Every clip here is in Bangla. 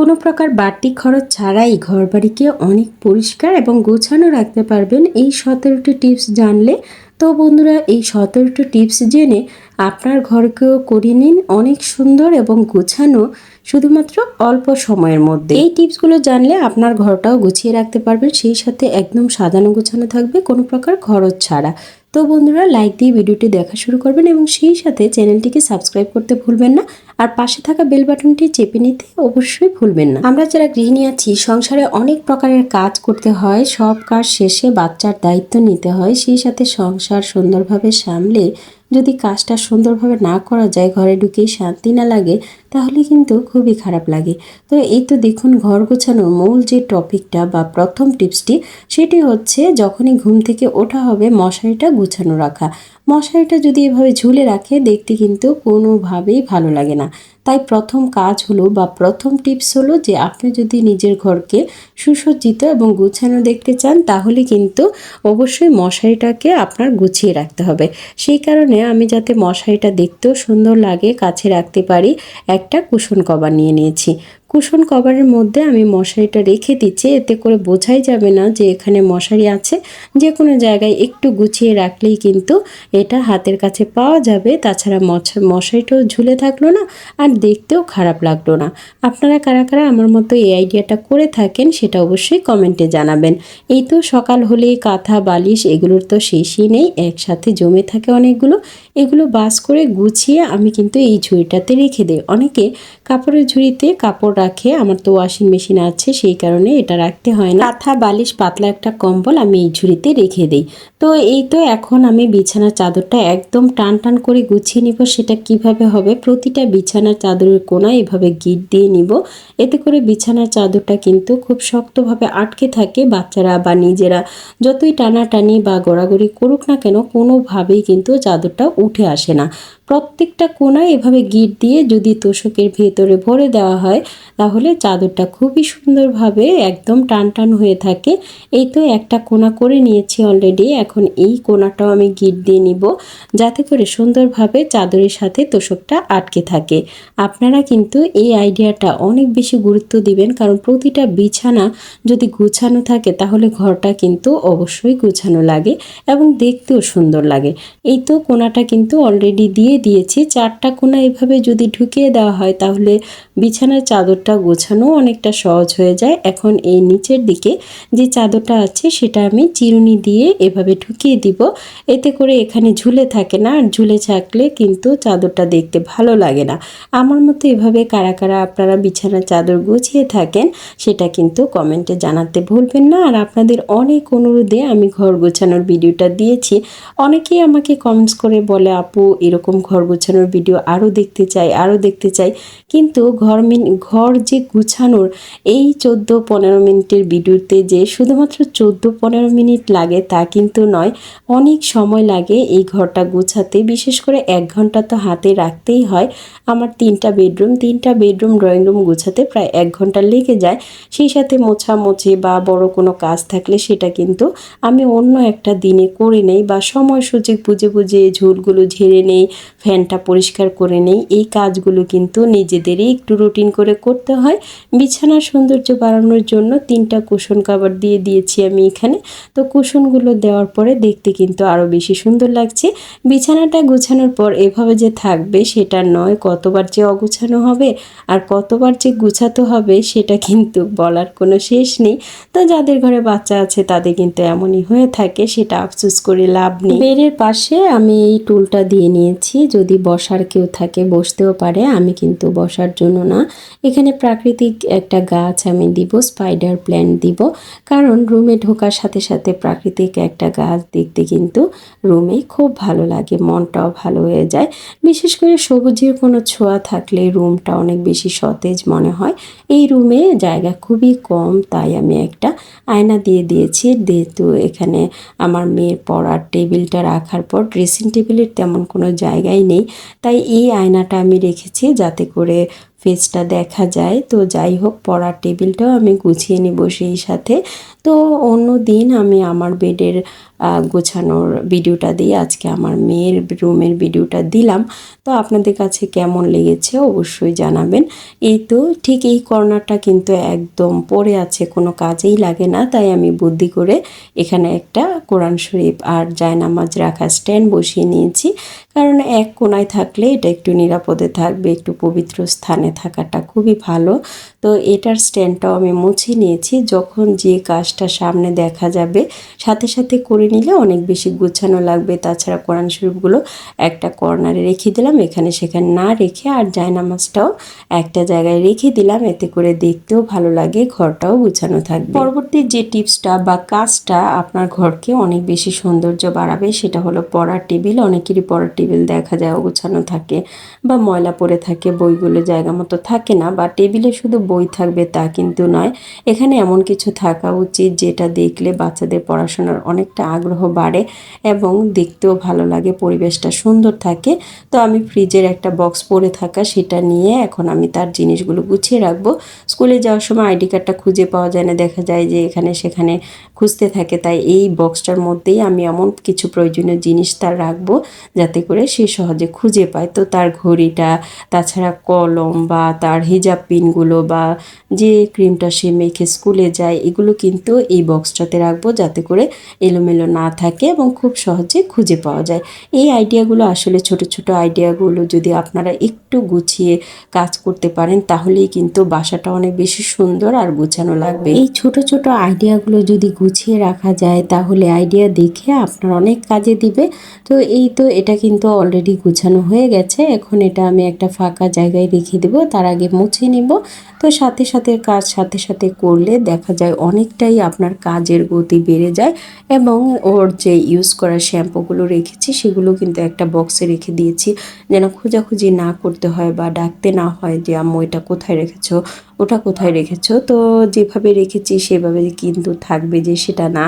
কোনো প্রকার বাড়তি খরচ ছাড়াই ঘরবাড়িকে অনেক পরিষ্কার এবং গোছানো রাখতে পারবেন। এই সতেরোটি টিপস জানলে তো বন্ধুরা, এই সতেরোটি টিপস জেনে আপনার ঘরকেও করে নিন। অনেক সুন্দর এবং গোছানো শুধুমাত্র অল্প সময়ের মধ্যে। এই টিপসগুলো জানলে আপনার ঘরটাও গুছিয়ে রাখতে পারবেন, সেই সাথে একদম সাজানো গোছানো থাকবে, কোনো প্রকার খরচ ছাড়া। তো বন্ধুরা লাইক দিয়ে ভিডিওটি দেখা শুরু করবেন এবং সেই সাথে চ্যানেলটিকে সাবস্ক্রাইব করতে ভুলবেন না। আর পাশে থাকা বেল বাটনটি চেপে নিতে অবশ্যই ভুলবেন না। আমরা যারা গৃহিণী আছি, সংসারে অনেক প্রকারের কাজ করতে হয়, সব কাজ শেষে বাচ্চার দায়িত্ব নিতে হয়। সেই সাথে সংসার সুন্দরভাবে সামলে যদি কাজটা সুন্দরভাবে না করা যায়, ঘরে ঢুকেই শান্তি না লাগে তাহলে কিন্তু খুবই খারাপ লাগে। তো এই তো দেখুন, ঘর গোছানোর মূল যে টপিকটা বা প্রথম টিপসটি, সেটি হচ্ছে যখনই ঘুম থেকে ওঠা হবে, মশারিটা গুছানো রাখা। মশারিটা যদি এভাবে ঝুলে রাখে, দেখতে কিন্তু কোনোভাবেই ভালো লাগে না। তাই প্রথম কাজ হলো বা প্রথম টিপস হলো যে, আপনি যদি নিজের ঘরকে সুসজ্জিত এবং গুছানো দেখতে চান, তাহলে কিন্তু অবশ্যই মশারিটাকে আপনার গুছিয়ে রাখতে হবে। সেই কারণে আমি যাতে মশারিটা দেখতেও সুন্দর লাগে, কাছে রাখতে পারি একটা কুশন কভার নিয়ে নিয়েছি। কুশন কভারের মধ্যে আমি মশারিটা রেখে দিচ্ছি। এতে করে বোঝাই যাবে না যে এখানে মশারি আছে। যে কোনো জায়গায় একটু গুছিয়ে রাখলেই কিন্তু এটা হাতের কাছে পাওয়া যাবে। তাছাড়া মশারিটাও ঝুলে থাকল না আর দেখতেও খারাপ লাগল না। আপনারা কারা কারা আমার মতো এই আইডিয়াটা করে থাকেন সেটা অবশ্যই কমেন্টে জানাবেন। এই তো সকাল হলেই কাঁথা, বালিশ, এগুলোর তো শেষই নেই। একসাথে জমে থাকে অনেকগুলো। এগুলো বাস করে গুছিয়ে আমি কিন্তু এই ঝুড়িটাতে রেখে দিই। অনেকে কাপড়ের ঝুড়িতে কাপড় রাখে আমার তো ওয়াশিং মেশিন আছে, সেই কারণে এটা রাখতে হয় না। কাঁথা, বালিশ, পাতলা একটা কম্বল আমি এই ঝুড়িতে রেখে দিই। তো এই তো এখন আমি বিছানার চাদরটা একদম টান টান করে গুছিয়ে নিব, সেটা কীভাবে হবে? প্রতিটা বিছানার চাদরের কোনায় এভাবে গিট দিয়ে নিব। এতে করে বিছানার চাদরটা কিন্তু খুব শক্তভাবে আটকে থাকে। বাচ্চারা বা নিজেরা যতই টানাটানি বা গড়াগড়ি করুক না কেন, কোনোভাবেই কিন্তু চাদরটা উঠে আসে না। প্রত্যেকটা কোনায় এভাবে গিট দিয়ে যদি তোষকের ভেতরে ভরে দেওয়া হয়, তাহলে চাদরটা খুবই সুন্দরভাবে একদম টান টান হয়ে থাকে। এই তো একটা কোনা করে নিয়েছি অলরেডি এখন এই কোনাটাও আমি গিট দিয়ে নিব, যাতে করে সুন্দরভাবে চাদরের সাথে তোষকটা আটকে থাকে। আপনারা কিন্তু এই আইডিয়াটা অনেক বেশি গুরুত্ব দিবেন, কারণ প্রতিটা বিছানা যদি গুছানো থাকে, তাহলে ঘরটা কিন্তু অবশ্যই গুছানো লাগে এবং দেখতেও সুন্দর লাগে। এই তো কোনাটা কিন্তু অলরেডি দিয়ে দিয়েছি। চারটা কোনা এভাবে যদি ঢুকিয়ে দেওয়া হয়, তাহলে বিছানার চাদরটা গোছানো অনেকটা সহজ হয়ে যায়। এখন এই নিচের দিকে যে চাদরটা আছে, সেটা আমি চিরুনি দিয়ে এভাবে ঢুকিয়ে দিব। এতে করে এখানে ঝুলে থাকে না, আর ঝুলে থাকলে কিন্তু চাদরটা দেখতে ভালো লাগে না। আমার মতো এভাবে কারা কারা আপনারা বিছানার চাদর গুছিয়ে থাকেন, সেটা কিন্তু কমেন্টে জানাতে ভুলবেন না। আর আপনাদের অনেক অনুরোধে আমি ঘর গোছানোর ভিডিওটা দিয়েছি। অনেকেই আমাকে কমেন্টস করে বলে, আপু, এরকম ঘর গোছানোর ভিডিও আরও দেখতে চাই, আরও দেখতে চাই। কিন্তু ঘর ঘর যে গুছানোর এই চোদ্দ পনেরো মিনিটের ভিডিওতে যে শুধুমাত্র চোদ্দ পনেরো মিনিট লাগে তা কিন্তু নয়, অনেক সময় লাগে এই ঘরটা গুছাতে। বিশেষ করে এক ঘণ্টা তো হাতে রাখতেই হয়। আমার তিনটা বেডরুম তিনটা বেডরুম ড্রয়িং রুম গুছাতে প্রায় এক ঘণ্টা লেগে যায়। সেই সাথে মোছামুছি বা বড় কোনো কাজ থাকলে সেটা কিন্তু আমি অন্য একটা দিনে করে নেই বা সময় সুযোগ বুঝে বুঝে ঝুলগুলো ঝেড়ে নেই ফ্যানটা পরিষ্কার করে নেই। এই কাজগুলো কিন্তু নিজেদেরই একটু রুটিন করে করতে হয়। বিছানার সৌন্দর্য বাড়ানোর জন্য তিনটা কুশন কাবার দিয়ে দিয়েছি আমি এখানে। তো কুশনগুলো দেওয়ার পরে দেখতে কিন্তু আরও বেশি সুন্দর লাগছে। বিছানাটা গুছানোর পর এভাবে যে থাকবে সেটা নয়, কতবার যে অগুছানো হবে আর কতবার যে গুছাতে হবে সেটা কিন্তু বলার কোনো শেষ নেই। তো যাদের ঘরে বাচ্চা আছে তাদের কিন্তু এমনই হয়ে থাকে, সেটা আফসোস করে লাভ নেই। বেডের পাশে আমি এই টুলটা দিয়ে নিয়েছি যদি বসার কেউ থাকে, বসতেও পারে, আমি কিন্তু বসার জন্য না। এখানে প্রাকৃতিক একটা গাছ আমি দিব স্পাইডার প্ল্যান্ট দিব, কারণ রুমে ঢোকার সাথে সাথে প্রাকৃতিক একটা গাছ দেখতে কিন্তু রুমে খুব ভালো লাগে, মনটাও ভালো হয়ে যায়। বিশেষ করে সবুজের কোনো ছোঁয়া থাকলে রুমটা অনেক বেশি সতেজ মনে হয়। এই রুমে জায়গা খুবই কম, তাই আমি একটা আয়না দিয়ে দিয়েছি। যেহেতু এখানে আমার মেয়ের পড়ার টেবিলটা রাখার পর ড্রেসিং টেবিলের তেমন কোনো জায়গাই নেই। তাই এই আয়নাটা আমি রেখেছি যাতে করে ফেসটা দেখা যায়। তো যাই হোক, পড়ার টেবিলটাও আমি গুছিয়ে নিব সেই সাথে। তো অন্য দিন আমি আমার বেডের গোছানোর ভিডিওটা দিয়ে আজকে আমার মেয়ের রুমের ভিডিওটা দিলাম। তো আপনাদের কাছে কেমন লেগেছে অবশ্যই জানাবেন। এই তো ঠিক এই কর্নারটা কিন্তু একদম পড়ে আছে, কোনো কাজেই লাগে না। তাই আমি বুদ্ধি করে এখানে একটা কোরআন শরীফ আর জায়নামাজ রাখা স্ট্যান্ড বসিয়ে নিয়েছি। কারণ এক কোনায় থাকলে এটা একটু নিরাপদে থাকবে, একটু পবিত্র স্থানে থাকাটা খুবই ভালো। তো এটার স্ট্যান্ডটাও আমি মুছে নিয়েছি। যখন যে কাজটা সামনে দেখা যাবে, সাথে সাথে করে নিলে অনেক বেশি গুছানো লাগবে। তাছাড়া কোরআন শরীফগুলো একটা কর্নারে রেখে দিলাম, এখানে সেখানে না রেখে আর জায়নামাজটাও একটা জায়গায় রেখে দিলাম। এতে করে দেখতেও ভালো লাগে, ঘরটাও গুছানো থাকবে। পরবর্তী যে টিপসটা বা কাজটা আপনার ঘরকে অনেক বেশি সৌন্দর্য বাড়াবে, সেটা হলো পড়ার টেবিল। অনেকেরই পড়ার টেবিল দেখা যায় অগোছানো থাকে বা ময়লা পড়ে থাকে, বইগুলো জায়গা মতো থাকে না, বা টেবিলে শুধু বই থাকবে তা কিন্তু নয়। এখানে এমন কিছু থাকা উচিত যেটা দেখলে বাচ্চাদের পড়াশোনার অনেকটা আগ্রহ বাড়ে এবং দেখতেও ভালো লাগে, পরিবেশটা সুন্দর থাকে। তো আমি ফ্রিজের একটা বক্স পরে থাকা সেটা নিয়ে এখন আমি তার জিনিসগুলো গুছিয়ে রাখব। স্কুলে যাওয়ার সময় আইডি কার্ডটা খুঁজে পাওয়া যায় না, দেখা যায় যে এখানে সেখানে খুঁজতে থাকে, তাই এই বক্সটার মধ্যেই আমি এমন কিছু প্রয়োজনীয় জিনিস তার রাখব যাতে করে সে সহজে খুঁজে পায়। তো তার ঘড়িটা, তাছাড়া কলম বা তার হিজাব পিনগুলো বা যে ক্রিমটা সে মেখে স্কুলে যায়, এগুলো কিন্তু এই বক্সটাতে রাখব যাতে করে এলোমেলো না থাকে এবং খুব সহজে খুঁজে পাওয়া যায়। এই আইডিয়াগুলো আসলে ছোট ছোট আইডিয়াগুলো যদি আপনারা একটু গুছিয়ে কাজ করতে পারেন, তাহলেই কিন্তু বাসাটা অনেক বেশি সুন্দর আর গুছানো লাগবে। এই ছোট ছোট আইডিয়াগুলো যদি গুছিয়ে রাখা যায়, তাহলে আইডিয়া দেখে আপনার অনেক কাজে দিবে। তো এই তো এটা কিন্তু অলরেডি গুছানো হয়ে গেছে। এখন এটা আমি একটা ফাঁকা জায়গায় রেখে দেবো, তার আগে মুছে নিব। তো সাথে সাথে কাজ সাথে সাথে করলে দেখা যায় অনেকটাই আপনার কাজের গতি বেড়ে যায় এবং ওর যে ইউজ করা শ্যাম্পুগুলো রেখেছি, সেগুলো কিন্তু একটা বক্সে রেখে দিয়েছি। যেন খোঁজাখুঁজি না করতে হয় বা ডাকতে না হয় যে, আম্মু, এটা কোথায় রেখেছো? ওটা কোথায় রেখেছো? তো যেভাবে রেখেছি সেভাবে কিন্তু থাকবে যে সেটা না।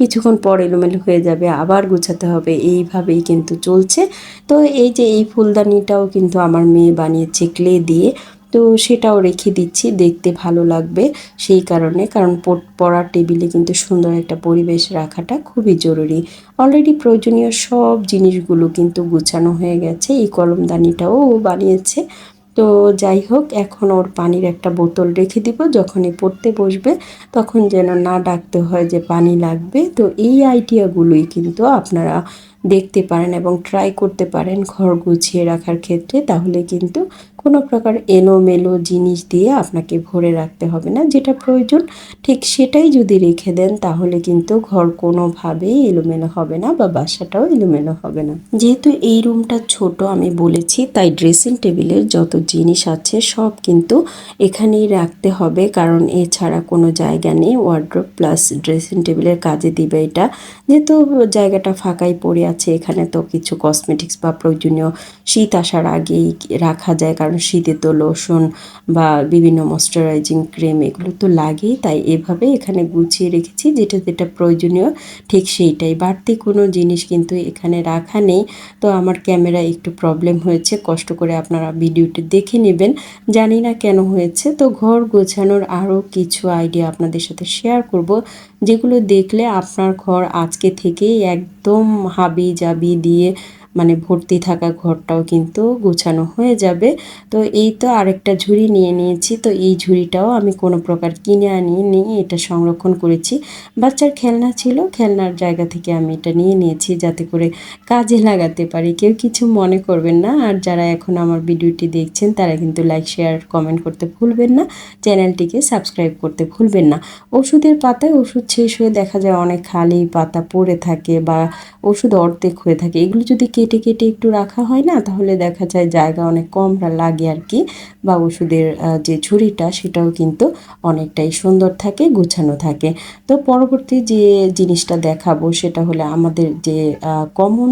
কিছুক্ষণ পর এলোমেলো হয়ে যাবে, আবার গুছাতে হবে। এইভাবেই কিন্তু চলছে। তো এই যে এই ফুলদানিটাও কিন্তু আমার মেয়ে বানিয়েছে ক্লে দিয়ে, তো সেটাও রেখে দিচ্ছি। দেখতে ভালো লাগবে সেই কারণে। কারণ পড়ার টেবিলে কিন্তু সুন্দর একটা পরিবেশ রাখাটা খুবই জরুরি। অলরেডি প্রয়োজনীয় সব জিনিসগুলো কিন্তু গুছানো হয়ে গেছে। এই কলমদানিটাও বানিয়েছে। তো যাই হোক, এখন ওর পানির একটা বোতল রেখে দিব। যখনই পড়তে বসবে, তখন যেন না ডাকতে হয় যে পানি লাগবে। তো এই আইডিয়াগুলোই কিন্তু আপনারা দেখতে পারেন এবং ট্রাই করতে পারেন ঘর গুছিয়ে রাখার ক্ষেত্রে, তাহলে কিন্তু কোনো প্রকার এলোমেলো জিনিস দিয়ে আপনাকে ভরে রাখতে হবে না। যেটা প্রয়োজন, ঠিক সেটাই যদি রেখে দেন, তাহলে কিন্তু ঘর কোনোভাবেই এলোমেলো হবে না বা বাসাটাও এলোমেলো হবে না। যেহেতু এই রুমটা ছোট, আমি বলেছি, তাই ড্রেসিং টেবিলের যত জিনিস আছে, সব কিন্তু এখানেই রাখতে হবে। কারণ এছাড়া কোনো জায়গা নেই ওয়ার্ড্রোপ প্লাস ড্রেসিং টেবিলের কাজে দিবে এটা। যেহেতু জায়গাটা ফাঁকাই পড়ে আছে এখানে তো কিছু কসমেটিক্স বা প্রয়োজনীয় শীত আসার আগেই রাখা যায়, কারণ শীতে তো লোশন বা বিভিন্ন ময়শ্চারাইজিং ক্রিম এগুলো তো লাগেই, তাই এভাবে এখানে গুছিয়ে রেখেছি, যেটা যেটা প্রয়োজনীয় ঠিক সেইটাই। বাড়তি কোনো জিনিস কিন্তু এখানে রাখা নেই। তো আমার ক্যামেরা একটু প্রবলেম হয়েছে, কষ্ট করে আপনারা ভিডিওটি দেখে নেবেন। জানি না কেন হয়েছে, তো ঘর গোছানোর আরও কিছু আইডিয়া আপনাদের সাথে শেয়ার করব। যেগুলো দেখলে আপনার ঘর আজকে থেকেই একদম হাবি জাবি দিয়ে মানে ভর্তি থাকা ঘরটাও কিন্তু গোছানো হয়ে যাবে। তো এই তো আরেকটা ঝুড়ি নিয়ে নিয়েছি। তো এই ঝুড়িটাও আমি কোনো প্রকার কিনে আনিয়ে নিয়ে এটা সংরক্ষণ করেছি। বাচ্চার খেলনা ছিল, খেলনার জায়গা থেকে আমি এটা নিয়ে নিয়েছি যাতে করে কাজে লাগাতে পারি। কেউ কিছু মনে করবেন না। আর যারা এখন আমার ভিডিওটি দেখছেন, তারা কিন্তু লাইক, শেয়ার, কমেন্ট করতে ভুলবেন না। চ্যানেলটিকে সাবস্ক্রাইব করতে ভুলবেন না। ওষুধের পাতায় ওষুধ শেষ হয়ে দেখা যায় অনেক খালি পাতা পড়ে থাকে বা ওষুধ অর্ধেক হয়ে থাকে। এগুলো যদি কেটে কেটে একটু রাখা হয় না, তাহলে দেখা যায় জায়গা অনেক কম লাগে আর কি। বা ওষুধের যে ঝুড়িটা, সেটাও কিন্তু অনেকটাই সুন্দর থাকে, গুছানো থাকে। তো পরবর্তী যে জিনিসটা দেখাবো, সেটা হলে আমাদের যে কমন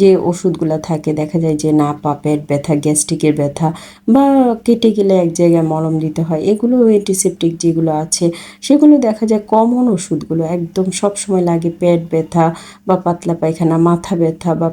যে ওষুধগুলো থাকে, দেখা যায় যে না পা পেট ব্যথা, গ্যাস্ট্রিকের ব্যথা, বা কেটে গেলে এক জায়গায় মলম দিতে হয়, এগুলো অ্যান্টিসেপটিক যেগুলো আছে, সেগুলো দেখা যায় কমন ওষুধগুলো, একদম সব সময় লাগে পেট ব্যথা বা পাতলা পায়খানা, মাথা ব্যথা বা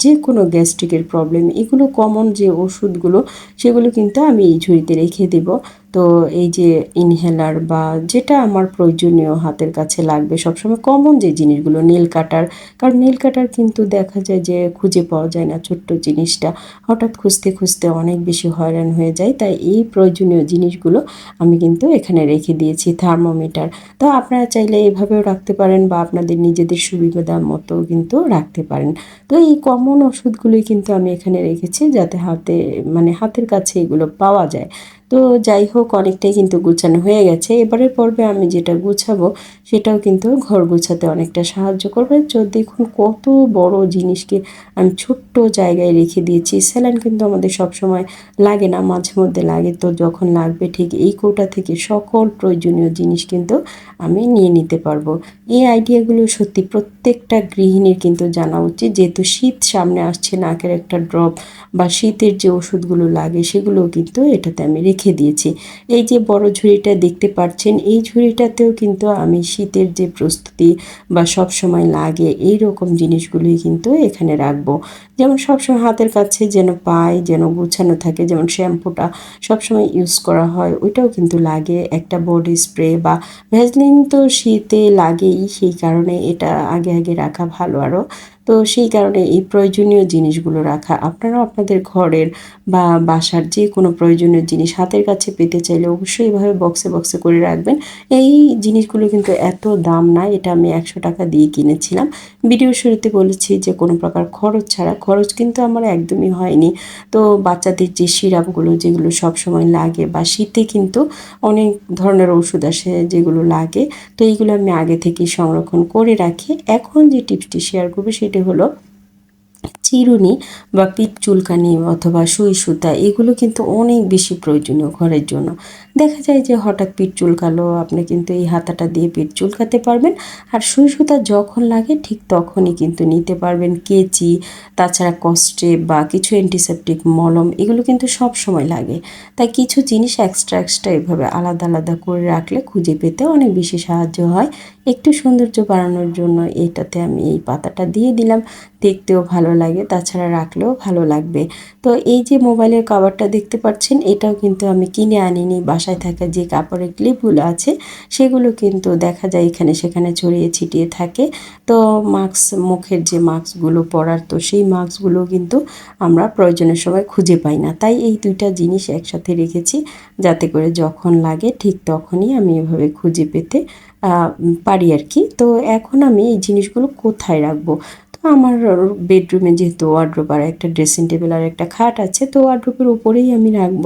যে কোনো গ্যাস্ট্রিকের প্রবলেম এগুলো কমন যে ওষুধগুলো, সেগুলো কিন্তু আমি এই ঝুড়িতে রেখে দেব। তো এই যে ইনহেলার বা যেটা আমার প্রয়োজনীয় হাতের কাছে লাগবে, সবসময় কমন যে জিনিসগুলো নীল কাটার কারণ নীল কাটার কিন্তু দেখা যায় যে খুঁজে পাওয়া যায় না ছোট্ট জিনিসটা। হঠাৎ খুঁজতে খুঁজতে অনেক বেশি হয়রান হয়ে যায়, তাই এই প্রয়োজনীয় জিনিসগুলো আমি কিন্তু এখানে রেখে দিয়েছি থার্মোমিটার তো আপনারা চাইলে এভাবেও রাখতে পারেন বা আপনাদের নিজেদের সুবিধা মতো কিন্তু রাখতে পারেন। তো এই কমন ওষুধগুলোই কিন্তু আমি এখানে রেখেছি যাতে হাতে মানে হাতের কাছে এগুলো পাওয়া যায়। তো যাই হোক, অনেকটাই কিন্তু গুছানো হয়ে গেছে। এবারের পর্বে আমি যেটা গুছাবো, সেটাও কিন্তু ঘর গুছাতে অনেকটা সাহায্য করবে। তো দেখুন, কত বড় জিনিসকে আমি ছোট্ট জায়গায় রেখে দিয়েছি। স্যালাইন কিন্তু আমাদের সবসময় লাগে না, মাঝে মধ্যে লাগে। তো যখন লাগবে ঠিক এই কৌটা থেকে সকল প্রয়োজনীয় জিনিস কিন্তু আমি নিয়ে নিতে পারব। এই আইডিয়াগুলো সত্যি প্রত্যেকটা গৃহিণীর কিন্তু জানা উচিত। যেহেতু শীত সামনে আসছে, নাকের একটা ড্রপ বা শীতের যে ওষুধগুলো লাগে, সেগুলোও কিন্তু এটাতে আমি রেখে দিয়েছি। এই যে বড় ঝুড়িটা দেখতে পাচ্ছেন, এই ঝুড়িটাতেও কিন্তু আমি শীতের যে প্রস্তুতি বা সব সময় লাগে এই রকম জিনিসগুলোই কিন্তু এখানে রাখব। যেমন সবসময় হাতের কাছে যেন পায়, যেন গুছানো থাকে, যেমন শ্যাম্পুটা সবসময় ইউজ করা হয়, ওইটাও কিন্তু লাগে। একটা বডি স্প্রে বা ভ্যাসলিন তো শীতে লাগেই, সেই কারণে এটা আগে আগে রাখা ভালো আরও। তো সেই কারণে এই প্রয়োজনীয় জিনিসগুলো রাখা। আপনারাও আপনাদের ঘরের বা বাসার যে কোনো প্রয়োজনীয় জিনিস হাতের কাছে পেতে চাইলে অবশ্যই এভাবে বক্সে বক্সে করে রাখবেন। এই জিনিসগুলো কিন্তু এত দাম না, এটা আমি একশো টাকা দিয়ে কিনেছিলাম। ভিডিও শুরুতে বলেছি যে কোনো প্রকার খরচ ছাড়া, খরচ কিন্তু আমার একদমই হয়নি। তো বাচ্চাদের যে সিরাপগুলো যেগুলো সব সময় লাগে বা শীতে কিন্তু অনেক ধরনের ওষুধ আসে যেগুলো লাগে, তো এইগুলো আমি আগে থেকেই সংরক্ষণ করে রাখি। এখন যে টিপসটি শেয়ার করব সেটা হলো চিরুনি বা পিঠ চুলকানি অথবা সুই সুতা, এগুলো কিন্তু অনেক বেশি প্রয়োজনীয় ঘরের জন্য। দেখা যায় যে হঠাৎ পিঠ চুলকালো, আপনি কিন্তু এই হাতাটা দিয়ে পিঠ চুলকাতে পারবেন। আর সুই সুতা যখন লাগে ঠিক তখনই কিন্তু নিতে পারবেন কেচি, তাছাড়া কস্টে বা কিছু অ্যান্টিসেপটিক মলম, এগুলো কিন্তু সব সময় লাগে। তাই কিছু জিনিস এক্সট্রা এক্সট্রা এভাবে আলাদা আলাদা করে রাখলে খুঁজে পেতে অনেক বেশি সাহায্য হয়। একটু সৌন্দর্য বাড়ানোর জন্য এটাতে আমি এই পাতাটা দিয়ে দিলাম। দেখতেও ভালো লাগে, তাছাড়া রাখলেও ভালো লাগবে। তো এই যে মোবাইলের কাভারটা দেখতে পাচ্ছেন, এটাও কিন্তু আমি কিনে আনিনি বাসায় থাকা যে কাপড়ের ক্লিপগুলো আছে, সেগুলো কিন্তু দেখা যায় এখানে সেখানে ছড়িয়ে ছিটিয়ে থাকে। তো মাস্ক, মুখের যে মাস্কগুলো পরার, তো সেই মাস্কগুলো কিন্তু আমরা প্রয়োজনের সময় খুঁজে পাই না। তাই এই দুইটা জিনিস একসাথে রেখেছি, যাতে করে যখন লাগে ঠিক তখনই আমি এভাবে খুঁজে পেতে পারি আর কি। তো এখন আমি এই জিনিসগুলো কোথায় রাখব? আমার বেডরুমে যেহেতু ওয়ার্ড্রোপ আর একটা ড্রেসিং টেবিল আর একটা খাট আছে, তো ওয়ার্ড্রোপের উপরেই আমি রাখব।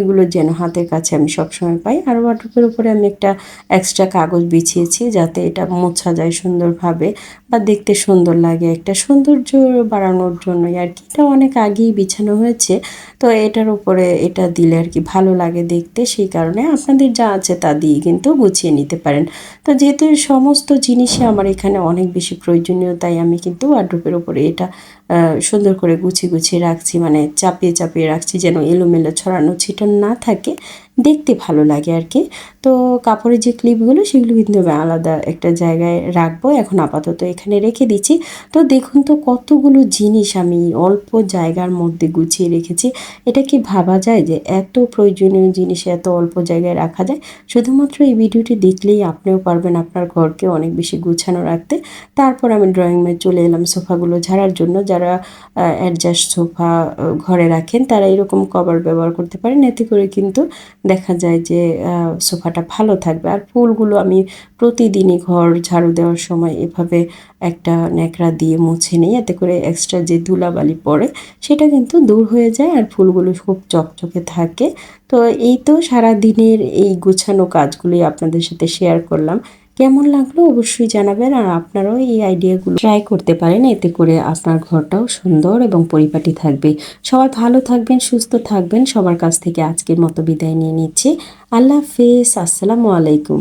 এগুলো যেন হাতের কাছে আমি সবসময় পাই। আর ওয়ার্ড্রোপের উপরে আমি একটা এক্সট্রা কাগজ বিছিয়েছি যাতে এটা মোছা যায় সুন্দরভাবে বা দেখতে সুন্দর লাগে। একটা সৌন্দর্য বাড়ানোর জন্যই আর কি। এটা অনেক আগেই বিছানো হয়েছে, তো এটার উপরে এটা দিলে আর কি ভালো লাগে দেখতে। সেই কারণে আপনাদের যা আছে তা দিয়ে কিন্তু গুছিয়ে নিতে পারেন। তো যেহেতু সমস্ত জিনিসই আমার এখানে অনেক বেশি প্রয়োজনীয়, তাই আমি কিন্তু ওয়ার্ড্রোপের উপরে এটা। সুন্দর করে গুছিয়ে গুছিয়ে রাখছি মানে চাপিয়ে চাপিয়ে রাখছি যেন এলোমেলো ছড়ানো ছিটানো না থাকে। দেখতে ভালো লাগে আর কি তো কাপড়ের যে ক্লিপগুলো সেগুলো কিন্তু আমি আলাদা একটা জায়গায় রাখব। এখন আপাতত এখানে রেখে দিচ্ছি। তো দেখুন তো কতগুলো জিনিস আমি অল্প জায়গার মধ্যে গুছিয়ে রেখেছি। এটা কি ভাবা যায় যে এত প্রয়োজনীয় জিনিস এত অল্প জায়গায় রাখা যায়? শুধুমাত্র এই ভিডিওটি দেখলেই আপনিও পারবেন আপনার ঘরকে অনেক বেশি গুছানো রাখতে। তারপর আমি ড্রয়িং রুমে চলে এলাম সোফাগুলো ঝাড়ার জন্য। যারা অ্যাডজাস্ট সোফা ঘরে রাখেন, তারা এরকম কভার ব্যবহার করতে পারেন। এতে করে কিন্তু দেখা যায় যে সোফাটা ভালো থাকবে। আর ফুলগুলো আমি প্রতিদিনই ঘর ঝাড়ু দেওয়ার সময় এভাবে একটা ন্যাকড়া দিয়ে মুছে নিই। এতে করে এক্সট্রা যে ধুলাবালি পড়ে, সেটা কিন্তু দূর হয়ে যায় আর ফুলগুলো খুব চকচকে থাকে। তো এই তো সারা দিনের এই গুছানো কাজগুলি আপনাদের সাথে শেয়ার করলাম। কেমন লাগল অবশ্যই জানাবেন আর আপনারাও এই আইডিয়াগুলো ট্রাই করতে পারেন। এতে করে আপনার ঘরটাও সুন্দর এবং পরিপাটি থাকবে। সবাই ভালো থাকবেন, সুস্থ থাকবেন। সবার কাছ থেকে আজকের মতো বিদায় নিয়ে নিচ্ছি। আল্লাহ হাফেজ। আসসালামু আলাইকুম।